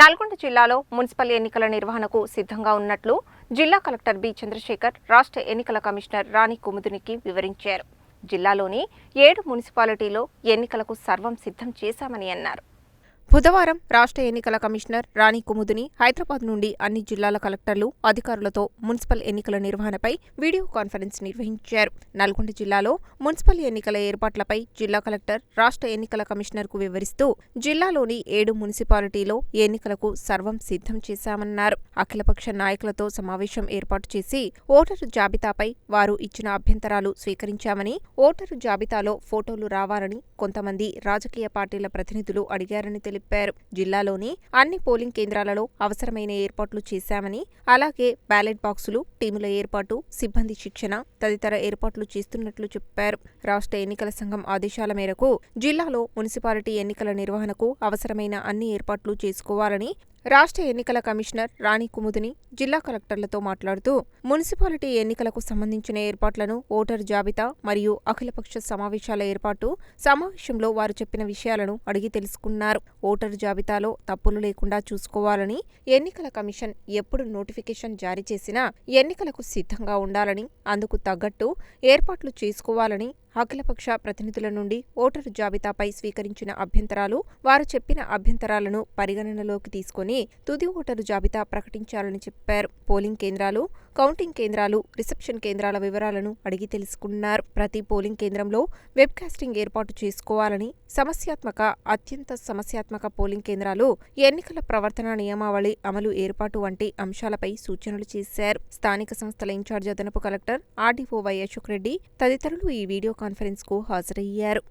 నల్గొండ జిల్లాలో మున్సిపల్ ఎన్నికల నిర్వహణకు సిద్ధంగా ఉన్నట్లు జిల్లా కలెక్టర్ బి చంద్రశేఖర్ రాష్ట్ర ఎన్నికల కమిషనర్ రాణి కుముదునికి వివరించారు. జిల్లాలోని ఏడు మున్సిపాలిటీలో ఎన్నికలకు సర్వం సిద్ధం చేశామని అన్నారు. బుధవారం రాష్ట్ర ఎన్నికల కమిషనర్ రాణి కుముదుని హైదరాబాద్ నుండి అన్ని జిల్లాల కలెక్టర్లు అధికారులతో మున్సిపల్ ఎన్నికల నిర్వహణపై వీడియో కాన్ఫరెన్స్ నిర్వహించారు. నల్గొండ జిల్లాలో మున్సిపల్ ఎన్నికల ఏర్పాట్లపై జిల్లా కలెక్టర్ రాష్ట్ర ఎన్నికల కమిషనర్కు వివరిస్తూ జిల్లాలోని ఏడు మున్సిపాలిటీలో ఎన్నికలకు సర్వం సిద్ధం చేశామన్నారు. అఖిలపక్ష నాయకులతో సమావేశం ఏర్పాటు చేసి ఓటరు జాబితాపై వారు ఇచ్చిన అభ్యంతరాలు స్వీకరించామని ఓటరు జాబితాలో ఫోటోలు రావాలని కొంతమంది రాజకీయ పార్టీల ప్రతినిధులు అడిగారని తెలిపారు. జిల్లాలోని అన్ని పోలింగ్ కేంద్రాలలో అవసరమైన ఏర్పాట్లు చేశామని అలాగే బ్యాలెట్ బాక్సులు టీముల ఏర్పాటు సిబ్బంది శిక్షణ తదితర ఏర్పాట్లు చేస్తున్నట్లు చెప్పారు. రాష్ట్ర ఎన్నికల సంఘం ఆదేశాల మేరకు జిల్లాలో మున్సిపాలిటీ ఎన్నికల నిర్వహణకు అవసరమైన అన్ని ఏర్పాట్లు చేసుకోవాలని రాష్ట్ర ఎన్నికల కమిషనర్ రాణి కుముదిని జిల్లా కలెక్టర్లతో మాట్లాడుతూ మున్సిపాలిటీ ఎన్నికలకు సంబంధించిన ఏర్పాట్లను ఓటర్ జాబితా మరియు అఖిలపక్ష సమావేశాల ఏర్పాటు సమావేశంలో వారు చెప్పిన విషయాలను అడిగి తెలుసుకున్నారు. ఓటర్ జాబితాలో తప్పులు లేకుండా చూసుకోవాలని ఎన్నికల కమిషన్ ఎప్పుడు నోటిఫికేషన్ జారీ చేసినా ఎన్నికలకు సిద్ధంగా ఉండాలని అందుకు తగ్గట్టు ఏర్పాట్లు చేసుకోవాలని అఖిలపక్ష ప్రతినిధుల నుండి ఓటరు జాబితాపై స్వీకరించిన అభ్యంతరాలు వారు చెప్పిన అభ్యంతరాలను పరిగణనలోకి తీసుకుని తుది ఓటరు జాబితా ప్రకటించాలని చెప్పారు. పోలింగ్ కేంద్రాలు కౌంటింగ్ కేంద్రాలు రిసెప్షన్ కేంద్రాల వివరాలను అడిగి తెలుసుకున్నారు. ప్రతి పోలింగ్ కేంద్రంలో వెబ్కాస్టింగ్ ఏర్పాటు చేసుకోవాలని సమస్యాత్మక అత్యంత సమస్యాత్మక పోలింగ్ కేంద్రాలు ఎన్నికల ప్రవర్తన నియమావళి అమలు ఏర్పాటు వంటి అంశాలపై సూచనలు చేశారు. స్థానిక సంస్థల ఇన్ఛార్జ్ అదనపు collector RDO Y Ashok Reddy తదితరులు ఈ వీడియో కాన్ఫరెన్స్కు హాజరయ్యారు.